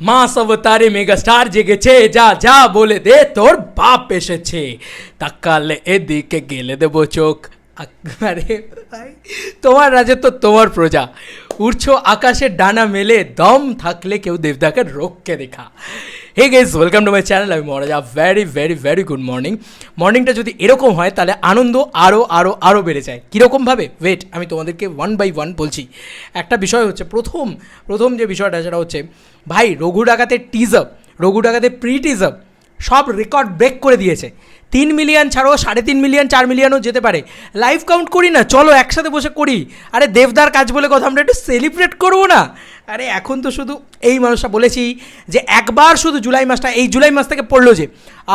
মাস অবতারে megastar জেগেছে, যা যা বলে দে, তোর বাপ এসেছে। তাকালে এদিকে গেলে দেবো চোখ। আরে ভাই, তোমার রাজত্ব তোমার প্রজা। উড়ছো আকাশের ডানা মেলে, দম থাকলে কেউ দেবদাকে রোগকে দেখা। Hey guys welcome to my channel আমি Maharaja very very very good morning মর্নিংটা যদি এরকম হয়, তাহলে আনন্দ আরও আরও আরও বেড়ে যায়। কীরকমভাবে? ওয়েট আমি তোমাদেরকে ওয়ান বাই ওয়ান বলছি। একটা বিষয় হচ্ছে, প্রথম প্রথম যে বিষয়টা, সেটা হচ্ছে, ভাই, রঘু ডাকাতের টিজার রঘু ডাকাতের প্রি টিজার সব রেকর্ড ব্রেক করে দিয়েছে। তিন মিলিয়ন ছাড়াও সাড়ে তিন মিলিয়ন চার মিলিয়নও যেতে পারে। লাইভ কাউন্ট করি না, চলো একসাথে বসে করি। আরে দেবদার কাজ বলে কথা, আমরা একটু সেলিব্রেট করব না। আরে এখন তো শুধু এই মানুষটা বলেছি যে একবার শুধু জুলাই মাসটা, এই জুলাই মাস থেকে পড়ল যে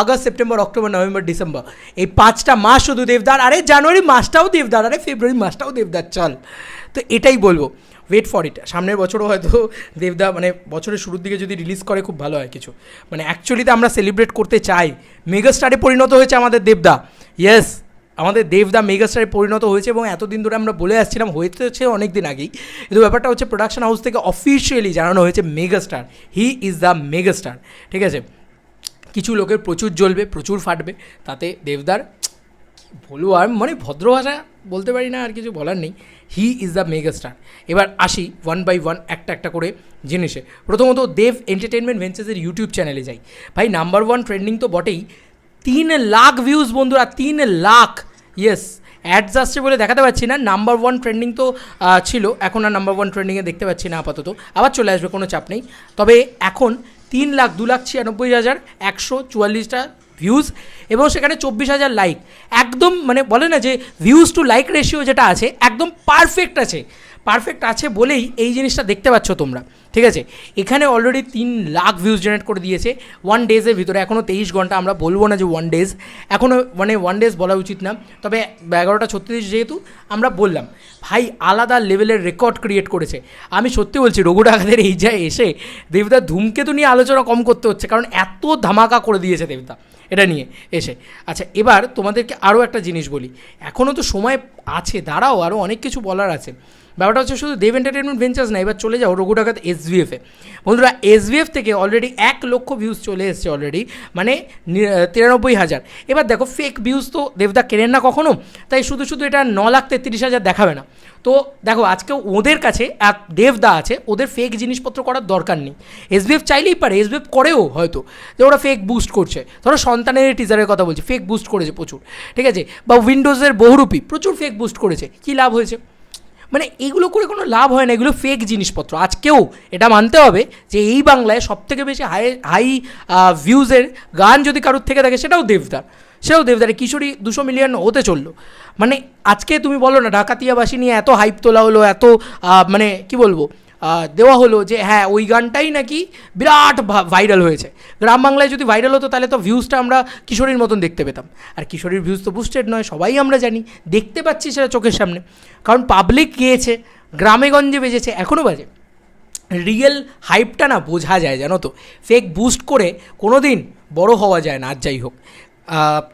August, September, October, November, December, এই পাঁচটা মাস শুধু দেবদার, আরে জানুয়ারি মাসটাও দেবদার, আরে ফেব্রুয়ারি মাসটাও দেবদার, চল। তো এটাই বলব ওয়েট ফর ইট সামনের বছরও হয়তো দেবদা মানে বছরের শুরুর দিকে যদি রিলিজ করে খুব ভালো হয় কিছু। মানে অ্যাকচুয়ালিতে আমরা সেলিব্রেট করতে চাই। মেগাস্টারে পরিণত হয়েছে আমাদের দেবদা। ইয়েস আমাদের দেব দেবদা মেগাস্টারে পরিণত হয়েছে এবং এতদিন ধরে আমরা বলে আসছিলাম, হয়েছে অনেক দিন আগেই। কিন্তু ব্যাপারটা হচ্ছে প্রোডাকশন হাউস থেকে অফিসিয়ালি জানানো হয়েছে megastar. He is the megastar ঠিক আছে? কিছু লোকের প্রচুর জ্বলবে, প্রচুর ফাটবে, তাতে দেবদার বলব আর মানে ভদ্র ভাষা বলতে পারি না, আর কিছু বলার নেই। হি ইজ দ্য মেগাস্টার এবার আসি ওয়ান বাই ওয়ান একটা একটা করে জিনিসে। প্রথমত দেব এন্টারটেনমেন্ট ভেঞ্চার্সের ইউটিউব চ্যানেলে যাই। ভাই নাম্বার ওয়ান ট্রেন্ডিং তো বটেই। তিন লাখ ভিউজ বন্ধুরা, তিন লাখ। ইয়েস অ্যাডস আসছে বলে দেখাতে পাচ্ছি না। নাম্বার ওয়ান ট্রেন্ডিং তো ছিল। এখন আর নাম্বার ওয়ান ট্রেন্ডিংয়ে দেখতে পাচ্ছি না আপাতত। আবার চলে আসবে, কোনো চাপ নেই। তবে এখন তিন লাখ, দু লাখ ছিয়ানব্বই হাজার একশো চুয়াল্লিশটা ভিউজ এবং সেখানে চব্বিশ হাজার লাইক একদম মানে বলে না যে ভিউজ টু লাইক রেশিও যেটা আছে, একদম পারফেক্ট আছে। পারফেক্ট আছে বলেই এই জিনিসটা দেখতে পাচ্ছ তোমরা, ঠিক আছে? এখানে অলরেডি তিন লাখ ভিউজ জেনারেট করে দিয়েছে ওয়ান ডেজের ভিতরে এখনও তেইশ ঘণ্টা আমরা বলব না যে ওয়ান ডেজ এখনও মানে ওয়ান ডেজ বলা উচিত না, তবে এগারোটা ছত্রিশ যেহেতু, আমরা বললাম, ভাই আলাদা লেভেলের রেকর্ড ক্রিয়েট করেছে। আমি সত্যি বলছি, রঘু ডাকাতের এই যায় এসে দেবদা ধূমকেতু নিয়ে আলোচনা কম করতে হচ্ছে, কারণ এত ধামাকা করে দিয়েছে দেবদা এটা নিয়ে এসে। আচ্ছা এবার তোমাদেরকে আরও একটা জিনিস বলি এখনও তো সময় আছে, দাঁড়াও আরও অনেক কিছু বলার আছে। ব্যাপারটা হচ্ছে শুধু দেব এন্টারটেনমেন্ট ভেঞ্চার্স না, এবার চলে যাও রঘু ডাকাত এসভিএফে বন্ধুরা এসভিএফ থেকে অলরেডি এক লক্ষ ভিউজ চলে এসছে অলরেডি মানে তিরানব্বই হাজার। এবার দেখো ফেক ভিউজ তো দেবদা কেনেন না কখনো? তাই শুধু শুধু এটা ন লাখ তেত্রিশ হাজার দেখাবে না। তো দেখো আজকে ওদের কাছে এক দেবদা আছে, ওদের ফেক জিনিসপত্র করার দরকার নেই। এসবিএফ চাইলেই পারে এসবিএফ করেও হয়তো, যে ওরা ফেক বুস্ট করছে। ধরো সন্তানের টিজারের কথা বলছি ফেক বুস্ট করেছে প্রচুর, ঠিক আছে? বা উইন্ডোজের বহুরূপী, প্রচুর ফেক বুস্ট করেছে। কী লাভ হয়েছে? মানে এগুলো করে কোনো লাভ হয় না, এগুলো ফেক জিনিসপত্র। আজকেও এটা মানতে হবে যে এই বাংলায় সবথেকে বেশি হাই হাই ভিউজের গান যদি কারোর থেকে থাকে, সেটাও দেবদার। সেও দেবদারে। কিশোরী দুশো মিলিয়ন হতে চলল। মানে আজকে তুমি বলো না ডাকাতিয়াবাসী নিয়ে এত হাইপ তোলা হলো, এত মানে কি বলব? দেওয়া হলো যে হ্যাঁ ওই গানটাই নাকি বিরাট ভাইরাল হয়েছে। গ্রাম বাংলায় যদি ভাইরাল হতো, তাহলে তো ভিউজটা আমরা কিশোরীর মতন দেখতে পেতাম। আর কিশোরীর ভিউজ তো বুস্টেড নয়, সবাই আমরা জানি। দেখতে পাচ্ছি সেটা চোখের সামনে। কারণ পাবলিক গিয়েছে, গ্রামে গঞ্জে বেজেছে এখনও বাজে। রিয়েল হাইপটা না বোঝা যায়, জানো তো? ফেক বুস্ট করে কোনো দিন বড় হওয়া যায় না, আর যাই হোক।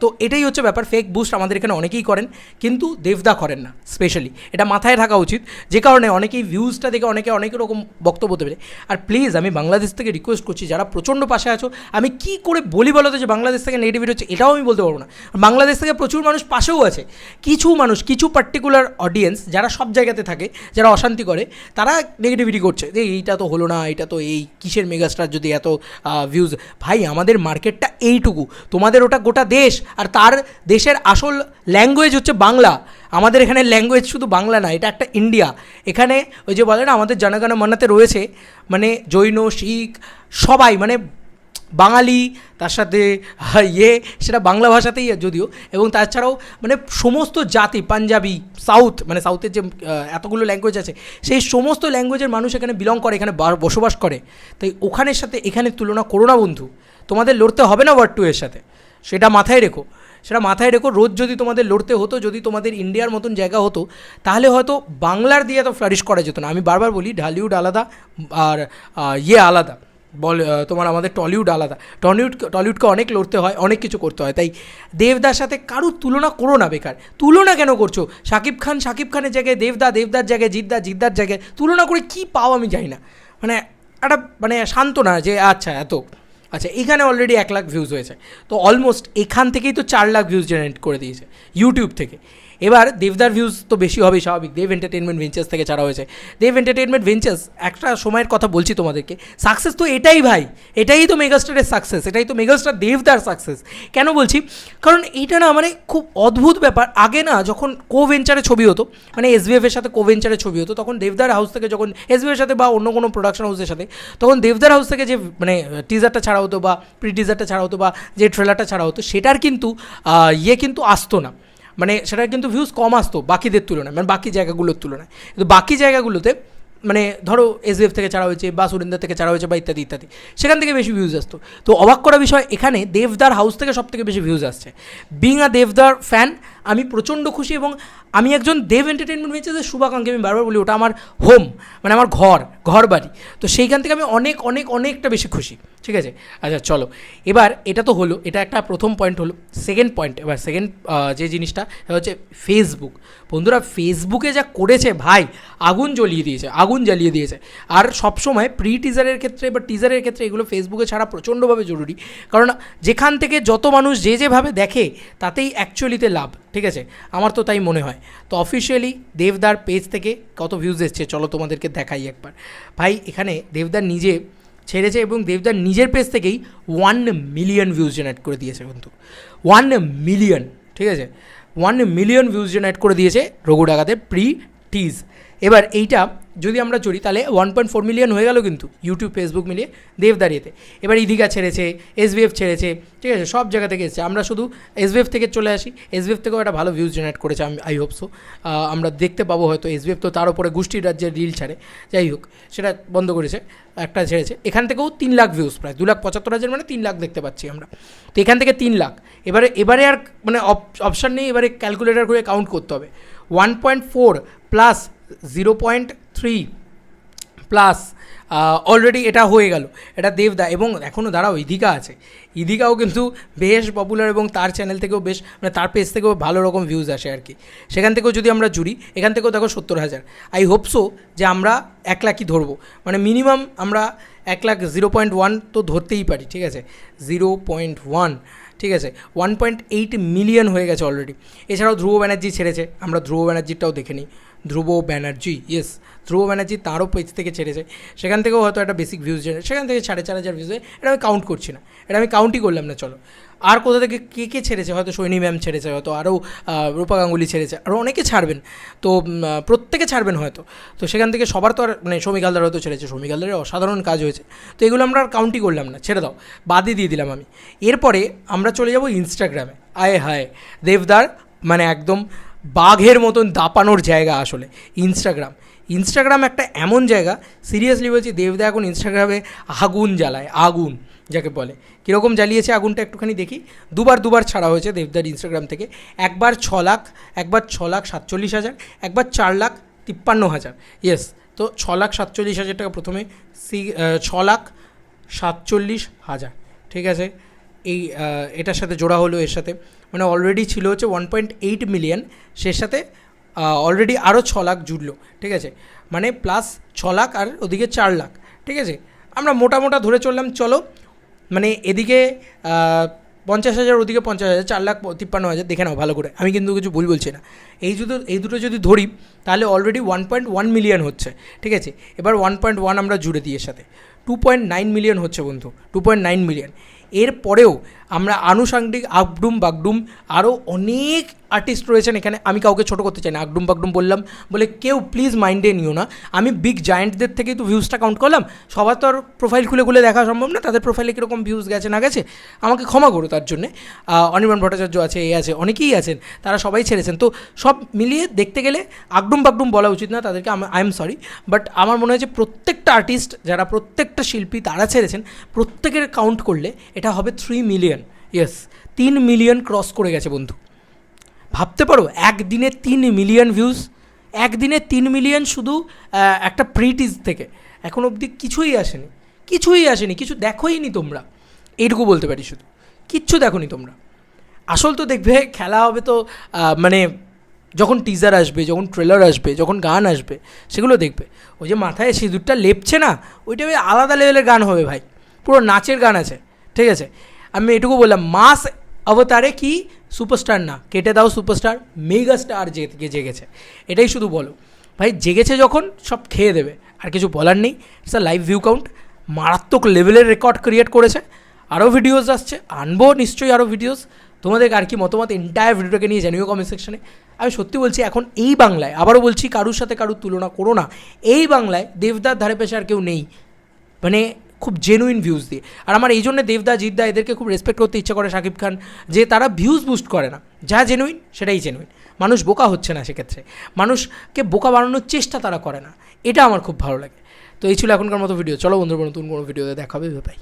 তো এটাই হচ্ছে ব্যাপার ফেক বুস্ট আমাদের এখানে অনেকেই করেন, কিন্তু দেবদা করেন না স্পেশালি এটা মাথায় থাকা উচিত, যে কারণে অনেকেই ভিউজটা দেখে অনেকে অনেক রকম বক্তব্য দেবে। আর প্লিজ আমি বাংলাদেশ থেকে রিকোয়েস্ট করছি, যারা প্রচণ্ড পাশে আছো, আমি কি করে বলি বলো যে বাংলাদেশ থেকে নেগেটিভিটি হচ্ছে, এটাও আমি বলতে পারব না। বাংলাদেশ থেকে প্রচুর মানুষ পাশেও আছে। কিছু মানুষ, কিছু পার্টিকুলার অডিয়েন্স যারা সব জায়গাতে থাকে, যারা অশান্তি করে, তারা নেগেটিভিটি করছে। যে এইটা তো হলো না এটা তো এই কিসের মেগাস্টার যদি এত ভিউজ ভাই, আমাদের মার্কেটটা এইটুকু। তোমাদের ওটা গোটা দেশ আর তার দেশের আসল ল্যাঙ্গুয়েজ হচ্ছে বাংলা। আমাদের এখানে ল্যাঙ্গুয়েজ শুধু বাংলা না, এটা একটা ইন্ডিয়া এখানে ওই যে বলে না, আমাদের জনগণ মান্নাতে রয়েছে মানে জৈন, শিখ, সবাই মানে বাঙালি, তার সাথে ইয়ে সেটা বাংলা ভাষাতেই যদিও, এবং তাছাড়াও মানে সমস্ত জাতি, পাঞ্জাবি, সাউথ মানে সাউথের যে এতগুলো ল্যাঙ্গুয়েজ আছে, সেই সমস্ত ল্যাঙ্গুয়েজের মানুষ এখানে বিলং করে, এখানে বসবাস করে। তাই ওখানের সাথে এখানে তুলনা করো না, বন্ধু। তোমাদের লড়তে হবে না ওয়ার্ড টু এর সাথে। সেটা মাথায় রেখো। সেটা মাথায় রেখো, রোজ যদি তোমাদের লড়তে হতো, যদি তোমাদের ইন্ডিয়ার মতন জায়গা হতো, তাহলে হয়তো বাংলার দিয়ে এত ফ্লারিশ করা যেত না। আমি বারবার বলি, ঢালিউড আলাদা আর ইয়ে আলাদা। বল তোমার আমাদের টলিউড আলাদা। টলিউড, টলিউডকে অনেক লড়তে হয়, অনেক কিছু করতে হয়। তাই দেবদার সাথে কারুর তুলনা করো না বেকার। তুলনা কেন করছ? শাকিব খান, শাকিব খানের জায়গায় দেবদা, দেবদার জায়গায় জিদ্দা, জিদ্দার জায়গায় তুলনা করে কী পাও আমি জানি না। মানে একটা মানে শান্ত না যে আচ্ছা এত। আচ্ছা এখানে অলরেডি এক লাখ ভিউজ হয়েছে। তো অলমোস্ট এখান থেকেই তো চার লাখ ভিউজ জেনারেট করে দিয়েছে ইউটিউব থেকে। এবার দেবদার ভিউজ তো বেশি হবে স্বাভাবিক। দেব এন্টারটেনমেন্ট ভেঞ্চার্স থেকে ছাড়া হয়েছে। দেব এন্টারটেনমেন্ট ভেঞ্চার্স একটা সময়ের কথা বলছি তোমাদেরকে। সাকসেস তো এটাই ভাই, এটাই তো মেগাস্টারের সাকসেস এটাই তো মেগাস্টার দেবদার সাকসেস কেন বলছি? কারণ এইটা না মানে খুব অদ্ভুত ব্যাপার। আগে না যখন কো ভেঞ্চারে ছবি হতো মানে এসবিএফ এর সাথে কো ভেঞ্চারে ছবি হতো, তখন দেবদার হাউস থেকে যখন এসবিএফ এর সাথে বা অন্য কোনো প্রোডাকশন হাউসের সাথে, তখন দেবদার হাউস থেকে যে মানে টিজারটা ছাড়া হতো বা প্রি টিজারটা ছাড়া হতো বা যে ট্রেলারটা ছাড়া হতো, সেটার কিন্তু ইয়ে কিন্তু আসতো না। মানে সেটার কিন্তু ভিউজ কম আসতো বাকিদের তুলনায় মানে বাকি জায়গাগুলোর তুলনায়। কিন্তু বাকি জায়গাগুলোতে মানে ধরো এসবিএফ থেকে ছাড়া হয়েছে বা সুরিন্দর থেকে ছাড়া হয়েছে বা ইত্যাদি ইত্যাদি, সেখান থেকে বেশি ভিউজ আসতো। তো অবাক করা বিষয়, এখানে দেবদার হাউস থেকে সব থেকে বেশি ভিউজ আসছে। বিং আ দেবদার ফ্যান আমি প্রচণ্ড খুশি এবং আমি একজন দেব এন্টারটেনমেন্ট ভেঞ্চার্সের শুভাকাঙ্ক্ষী, আমি বারবার বলি, ওটা আমার হোম মানে আমার ঘর। ঘর বাড়ি তো সেইখান থেকে আমি অনেক অনেক, অনেকটা বেশি খুশি। ঠিক আছে? আচ্ছা চলো। এবার এটা তো হলো, এটা একটা প্রথম পয়েন্ট হলো। সেকেন্ড পয়েন্ট এবার সেকেন্ড যে জিনিসটা, সেটা হচ্ছে ফেসবুক বন্ধুরা ফেসবুকে যা করেছে ভাই, আগুন জ্বলিয়ে দিয়েছে, আগুন জ্বালিয়ে দিয়েছে। আর সবসময় প্রি টিজারের ক্ষেত্রে বা টিজারের ক্ষেত্রে এগুলো ফেসবুকে ছাড়া প্রচণ্ডভাবে জরুরি। কারণ যেখান থেকে যত মানুষ যে যেভাবে দেখে, তাতেই অ্যাকচুয়ালিতে লাভ। ঠিক আছে? আমার তো তাই মনে হয়। তো অফিসিয়ালি দেবদার পেজ থেকে কত ভিউজ এসছে, চলো তোমাদেরকে দেখাই একবার। ভাই, এখানে দেবদার নিজে ছেড়েছে এবং দেবদার নিজের পেজ থেকেই ওয়ান মিলিয়ন ভিউজ জেনারেট করে দিয়েছে কিন্তু। ওয়ান মিলিয়ন ঠিক আছে? ওয়ান মিলিয়ন ভিউজ জেনারেট করে দিয়েছে রঘু ডাকাতের প্রি টিজ এবার এইটা যদি আমরা চড়ি, তাহলে ওয়ান পয়েন্ট ফোর মিলিয়ন হয়ে গেল কিন্তু ইউটিউব ফেসবুক মিলিয়ে দেবদারিতে। এবার ইদিকা ছেড়েছে এসবিএফ ছেড়েছে, ঠিক আছে, সব জায়গা থেকে এসেছে। আমরা শুধু এসবিএফ থেকে চলে আসি। এসবিএফ থেকেও একটা ভালো ভিউজ জেনারেট করেছে, আমি আই হোপ সো আমরা দেখতে পাবো হয়তো এসবিএফ তো তার উপরে গোষ্ঠীর রাজ্যের রিল ছাড়ে। যাই হোক, সেটা বন্ধ করেছে, একটা ছেড়েছে। এখান থেকেও তিন লাখ ভিউজ প্রায়, দু লাখ পঁচাত্তর হাজার মানে তিন লাখ দেখতে পাচ্ছি আমরা। তো এখান থেকে তিন লাখ। এবারে এবারে আর মানে অপশান নেই, এবারে ক্যালকুলেটার করে কাউন্ট করতে হবে। One point four plus zero point three plus already এটা হয়ে গেল। এটা দেবদা, এবং এখনও দাঁড়াও ইদিকা আছে। ইদিকাও কিন্তু বেশ পপুলার এবং তার চ্যানেল থেকেও বেশ মানে তার পেজ থেকেও ভালো রকম ভিউজ আসে আর কি। সেখান থেকেও যদি আমরা জুড়ি, এখান থেকেও দেখো সত্তর হাজার। আই হোপ সো যে আমরা এক লাখই ধরবো। মানে মিনিমাম আমরা এক লাখ জিরো পয়েন্ট ওয়ান তো ধরতেই পারি, ঠিক আছে? জিরো পয়েন্ট ওয়ান, ঠিক আছে? ওয়ান পয়েন্ট এইট মিলিয়ন হয়ে গেছে অলরেডি এছাড়াও ধ্রুব ব্যানার্জি ছেড়েছে, আমরা ধ্রুব ব্যানার্জিটাও দেখে নিই। ধ্রুব ব্যানার্জি ইয়েস ধ্রুব ব্যানার্জি তারও পেজ থেকে ছেড়েছে। সেখান থেকেও হয়তো একটা বেসিক ভিউজ সেখান থেকে সাড়ে চার হাজার ভিউজ এটা আমি কাউন্ট করছি না। এটা আমি কাউন্টই করলাম না, চলো। আর কোথা থেকে কে কে ছেড়েছে? হয়তো সৈনী ম্যাম ছেড়েছে, হয়তো আরও রূপা গাঙ্গুলি ছেড়েছে, আরও অনেকে ছাড়বেন। তো প্রত্যেকে ছাড়বেন হয়তো। তো সেখান থেকে সবার তো আর মানে সৌমিক হালদার হয়তো ছেড়েছে। সৌমিক হালদারের অসাধারণ কাজ হয়েছে। তো এগুলো আমরা আর কাউন্টই করলাম না, ছেড়ে দাও। বাদই দিয়ে দিলাম আমি। এরপরে আমরা চলে যাব ইনস্টাগ্রামে আয় হায়, দেবদার মানে একদম বাঘের মতন দাপানোর জায়গা আসলে ইনস্টাগ্রাম ইনস্টাগ্রাম একটা এমন জায়গা সিরিয়াসলি বলছি, দেবদা এখন ইনস্টাগ্রামে আগুন জ্বালায়, আগুন যাকে বলে। কীরকম জ্বালিয়েছে আগুনটা একটুখানি দেখি। দুবার দুবার ছাড়া হয়েছে দেবদার ইনস্টাগ্রাম থেকে। একবার ছ লাখ, একবার ছ লাখ সাতচল্লিশ হাজার, একবার চার লাখ তিপ্পান্ন হাজার। ইয়েস তো ছ লাখ সাতচল্লিশ হাজার টাকা প্রথমে, সি ছ লাখ সাতচল্লিশ হাজার। ঠিক আছে? এই এটার সাথে জোড়া হলো এর সাথে। মানে অলরেডি ছিল হচ্ছে ওয়ান পয়েন্ট এইট মিলিয়ন সে সাথে অলরেডি আরও ছ লাখ জুড়লো, ঠিক আছে? মানে প্লাস ছ লাখ আর ওদিকে চার লাখ, ঠিক আছে? আমরা মোটা মোটা ধরে চললাম, চলো। মানে এদিকে পঞ্চাশ হাজার, ওদিকে পঞ্চাশ হাজার, চার লাখ তিপ্পান্ন হাজার, দেখে নাও ভালো করে। আমি কিন্তু কিছু ভুল বলছি না। এই দুটো এই দুটো যদি ধরি, তাহলে already one point one million হচ্ছে, ঠিক আছে? এবার ওয়ান পয়েন্ট ওয়ান আমরা জুড়ে দিই এর সাথে। টু পয়েন্ট নাইন মিলিয়ন হচ্ছে বন্ধু টু পয়েন্ট নাইন মিলিয়ন এরপরেও আমরা আনুষাঙ্গিক আগডুম বাগডুম আরও অনেক আর্টিস্ট রয়েছেন এখানে। আমি কাউকে ছোটো করতে চাই না। আগডুম বাগডুম বললাম, বলে কেউ প্লিজ মাইন্ডে নিও না। আমি বিগ জায়েন্টদের থেকেই তো ভিউজটা কাউন্ট করলাম। সবার তো আর প্রোফাইল খুলে খুলে দেখা সম্ভব না। তাদের প্রোফাইলে কীরকম ভিউজ গেছে না গেছে, আমাকে ক্ষমা করো তার জন্যে। অনির্বাণ ভট্টাচার্য আছে, এ আছে, অনেকেই আছেন, তারা সবাই ছেড়েছেন। তো সব মিলিয়ে দেখতে গেলে আগডুম বাগডুম বলা উচিত না, তাদেরকে আই এম সরি বাট আমার মনে হয় যে প্রত্যেকটা আর্টিস্ট যারা প্রত্যেকটা শিল্পী তারা ছেড়েছেন, প্রত্যেকের কাউন্ট করলে এটা হবে থ্রি মিলিয়ন ইয়েস তিন মিলিয়ন ক্রস করে গেছে বন্ধু। ভাবতে পারো, একদিনে তিন মিলিয়ন ভিউজ একদিনে তিন মিলিয়ন শুধু একটা প্রিটিজ থেকে। এখন অবধি কিছুই আসেনি কিছুই আসেনি, কিছু দেখোই নি তোমরা। এইটুকু বলতে পারি শুধু, কিচ্ছু দেখোনি তোমরা। আসল তো দেখবে, খেলা হবে তো মানে যখন টিজার আসবে, যখন ট্রেলার আসবে, যখন গান আসবে, সেগুলো দেখবে। ওই যে মাথায় সিঁদুরটা লেপছে না, ওইটা ওই আলাদা লেভেলের গান হবে ভাই। পুরো নাচের গান আছে, ঠিক আছে? আমি এটুকু বললাম, মাস অবতারে কি সুপারস্টার না? কেটে দাও সুপারস্টার মেগা স্টার জেগে জেগেছে। এটাই শুধু বলো। ভাই, জেগেছে যখন, সব খেয়ে দেবে। আর কিছু বলার নেই। আ লাইভ ভিউ কাউন্ট মারাত্মক লেভেলের রেকর্ড ক্রিয়েট করেছে। আরও ভিডিওস আসছে। আনব নিশ্চয়ই আরও ভিডিওস তোমাদের আর কি মতামত এন্টায়ার ভিডিওটাকে নিয়ে জানিও কমেন্ট সেকশনে আমি সত্যি বলছি, এখন এই বাংলায়, আবারও বলছি, কারুর সাথে কারুর তুলনা করো না। এই বাংলায় দেবদার ধারে পেশে আর কেউ নেই। মানে খুব জেনুইন ভিউজ দিয়ে। আর আমার এই জন্য দেবদা, জিদ্দা এদেরকে খুব রেসপেক্ট করতে ইচ্ছা করে শাকিব খান, যে তারা ভিউজ বুস্ট করে না। যা জেনুইন সেটাই জেনুইন মানুষ বোকা হচ্ছে না সেক্ষেত্রে। মানুষকে বোকা বানানোর চেষ্টা তারা করে না। এটা আমার খুব ভালো লাগে। তো এই ছিল এখনকার মতো ভিডিও চলো বন্ধুর, নতুন কোনো ভিডিওতে দেখাবে ভাই